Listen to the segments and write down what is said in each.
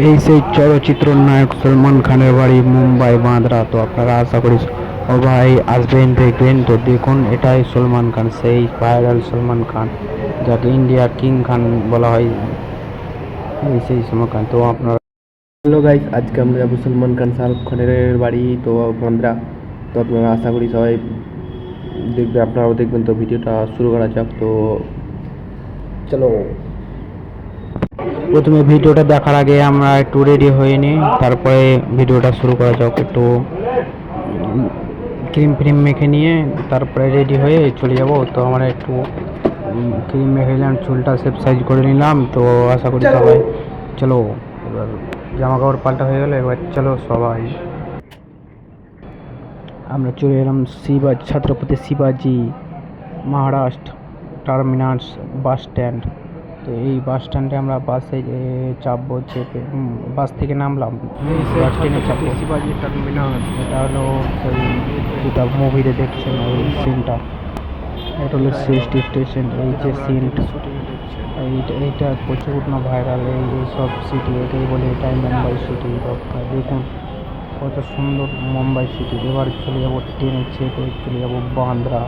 এই সেই চলচ্চিত্র নায়ক সলমান খানের বাড়ি মুম্বাই, বাঁদরা। তো আপনারা আশা করি ভাই আসবেন, দেখবেন। তো দেখুন, এটাই সলমান খান, সেই ভাইরাল সলমান খান, যাকে ইন্ডিয়া কিং খান বলা হয়। এই সেই সলমান খান। তো আপনারা হ্যালো গাইস আজকে আমরা যাব সলমান খান শাহরুখ খানের বাড়ি, তো বান্দ্রা তো আপনারা আশা করি সবাই দেখবে, আপনারাও দেখবেন। তো ভিডিওটা শুরু করা যাক। তো চলো। প্রথমে ভিডিওটা দেখার আগে আমরা একটু রেডি হয়ে নিই তারপরে ভিডিওটা শুরু করা যাক একটু ক্রিম ফ্রিম মেখে নিয়ে তারপরে রেডি হয়ে চলে যাব। তো আমরা একটু ক্রিম মেখে নিলাম চুলটা সেপ সাইজ করে নিলাম তো আশা করি সবাই চলো এবার জামা কাপড় পাল্টা হয়ে গেলো এবার চলো সবাই। আমরা চলে এলাম শিবা ছত্রপতি শিবাজি মহারাষ্ট্র টার্মিনাস বাস স্ট্যান্ড। তো এই বাস স্ট্যান্ডে আমরা বাসে চাপবো, চেপে বাস থেকে নামলাম। এটা হলো যেটা মুভিতে দেখছেন, ওই সিনটা এটা হলো সিএসটি স্টেশন এই যে সিন এইটা এইটা প্রচুর না ভাইরাল এই এইসব সিটি এটাই বলে এটাই মুম্বাই সিটি দেখুন, কত সুন্দর মুম্বাই সিটি এবার চলে যাব ট্রেনে চেপে, চলে যাব বান্দ্রা।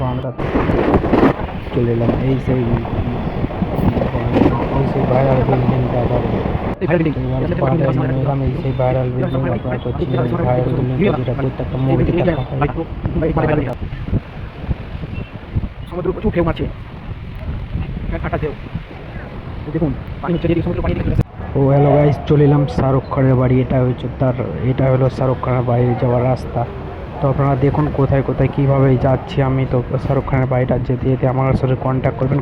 বান্দ্রা চলে এলাম। এই সেই এই সেই ভাইরাল বিল্ডিংটা আবার এবার বান্দ্রায় নেমে এলাম এই সেই ভাইরাল বিল্ডিং আপনারা তো ভাইরাল বিল্ডিং যেটা প্রত্যেকটা মুভিতে সমুদ্র প্রচুর ঢেউ মারছে। কাটা ঢেউ। দেখুন পানি হচ্ছে সমুদ্র পানি ও হ্যালো গাইস চলে এলাম শাহরুখ খানের বাড়ি। এটা হচ্ছে তার এটা হলো শাহরুখ খানের বাড়ি যাওয়ার রাস্তা। তো আপনারা দেখুন কোথায় কোথায় কীভাবে যাচ্ছি আমি। তো শাহরুখ খানের বাড়িটা যেতে যেতে আমার সাথে কন্ট্যাক্ট করবেন।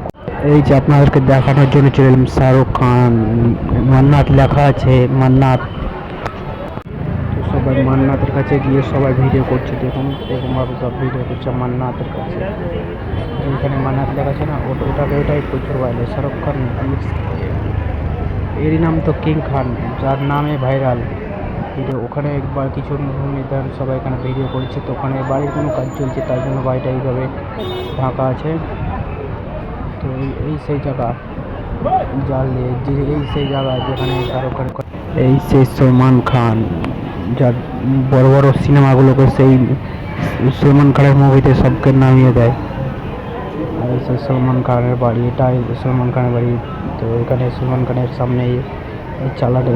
এই যে আপনাদেরকে দেখানোর জন্য চলে এলাম শাহরুখ খান, মান্নাত লেখা আছে, মান্নাত। তো সবাই মান্নাতের কাছে গিয়ে সবাই ভিডিও করছে, দেখুন এরকমভাবে সব ভিডিও করছে মান্নাতের কাছে। এখানে মান্নাত লেখা আছে না, ওটা ওটাকে ওটাই প্রচুর বাইরে শাহরুখ খান এরই নাম তো কিং খান, যার নামে ভাইরাল ভিডিও। ওখানে একবার কিছু নির্ধারণ সবাই এখানে ভিডিও করছে, তো ওখানে বাড়ির কোনো কাজ চলছে, তার জন্য বাড়িটা এইভাবে ঢাকা আছে। তো এই- সেই জায়গা, জাল দিয়ে, যে এই সেই জায়গা যেখানে শাহরুখ এই সেই সলমান খান, যার বড় বড় সিনেমাগুলোকে সেই সলমান খানের মুভিতে সবকে নামিয়ে দেয়। আর সেই সলমান খানের বাড়ি, এটাই সলমান খানের বাড়ি। তো এখানে সলমান খানের সামনে চালাটা